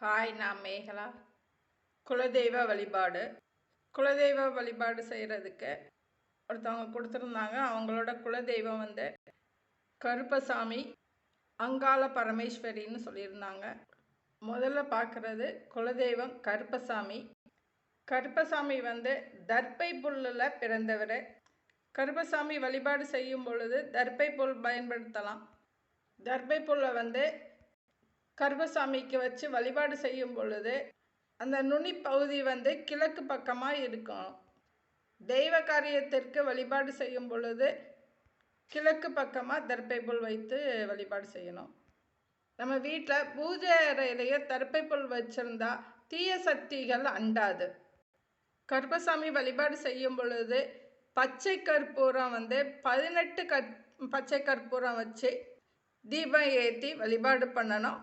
Hi நான் மேகலா. குலதெய்வ வழிபாடு. குலதெய்வ வழிபாடு செய்கிறதுக்கு ஒருத்தவங்க கொடுத்துருந்தாங்க. அவங்களோட குலதெய்வம் வந்து கருப்பசாமி அங்காள பரமேஸ்வரின்னு சொல்லியிருந்தாங்க. முதல்ல பார்க்குறது குலதெய்வம் கருப்பசாமி. கருப்பசாமி வந்து தர்ப்பை புல்லில் பிறந்தவர். கருப்பசாமி வழிபாடு செய்யும் பொழுது தர்ப்பை புல் பயன்படுத்தலாம். தர்ப்பை புல்லை வந்து கர்பசாமிக்கு வச்சு வழிபாடு செய்யும் பொழுது அந்த நுனி பகுதி வந்து கிழக்கு பக்கமாக இருக்கும். தெய்வ காரியத்திற்கு வழிபாடு செய்யும் பொழுது கிழக்கு பக்கமாக தர்ப்பை புல் வைத்து வழிபாடு செய்யணும். நம்ம வீட்டில் பூஜை அறையிலேயே தர்ப்பை புல் வச்சுருந்தா தீய சக்திகள் அண்டாது. கர்பசாமி வழிபாடு செய்யும் பொழுது பச்சை கற்பூரம் வந்து பதினெட்டு கற் பச்சை கற்பூரம் வச்சு தீபம் ஏற்றி வழிபாடு பண்ணணும்.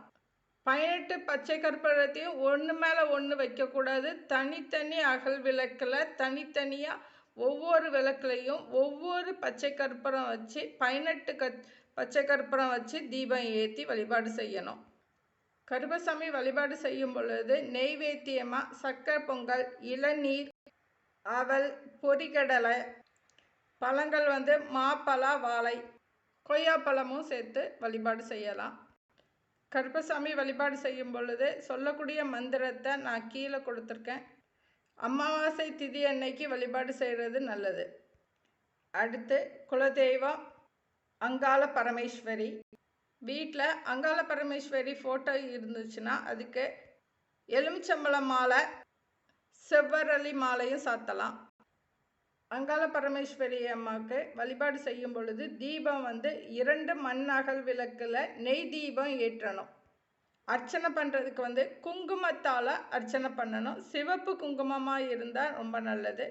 பதினெட்டு பச்சை கற்பூரத்தையும் ஒன்று மேலே ஒன்று வைக்கக்கூடாது. தனித்தனி அகல் விளக்கில் தனித்தனியாக ஒவ்வொரு விளக்குலையும் ஒவ்வொரு பச்சை கற்பூரம் வச்சு பதினெட்டு க பச்சை கற்பூரம் வச்சு தீபம் ஏற்றி வழிபாடு செய்யணும். கருப்பசாமி வழிபாடு செய்யும் பொழுது நெய்வேத்தியமாக சக்கரை பொங்கல் இளநீர் அவல் பொறிகடலை பழங்கள் வந்து மாப்பழா வாழை கொய்யாப்பழமும் சேர்த்து வழிபாடு செய்யலாம். கருப்பசாமி வழிபாடு செய்யும் பொழுது சொல்லக்கூடிய மந்திரத்தை நான் கீழே கொடுத்துருக்கேன். அமாவாசை திதி அன்னைக்கு வழிபாடு செய்கிறது நல்லது. அடுத்து குலதெய்வம் அங்காள பரமேஸ்வரி. வீட்டில் அங்காள பரமேஸ்வரி ஃபோட்டோ இருந்துச்சுன்னா அதுக்கு எலுமிச்சம்பழம் மாலை செவ்வரளி மாலையும் சாத்தலாம். அங்காள பரமேஸ்வரி அம்மாவுக்கு வழிபாடு செய்யும் பொழுது தீபம் வந்து இரண்டு மண் அகல் விளக்கில் நெய் தீபம் ஏற்றணும். அர்ச்சனை பண்ணுறதுக்கு வந்து குங்குமத்தால் அர்ச்சனை பண்ணணும். சிவப்பு குங்குமமாக இருந்தால் ரொம்ப நல்லது.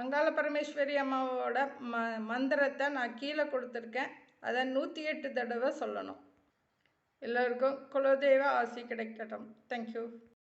அங்காள பரமேஸ்வரி அம்மாவோட ம மந்திரத்தை நான் கீழே கொடுத்துருக்கேன். அதை நூற்றி எட்டு தடவை சொல்லணும். எல்லோருக்கும் குலதெய்வ ஆசி கிடைக்கட்டும். தேங்க்யூ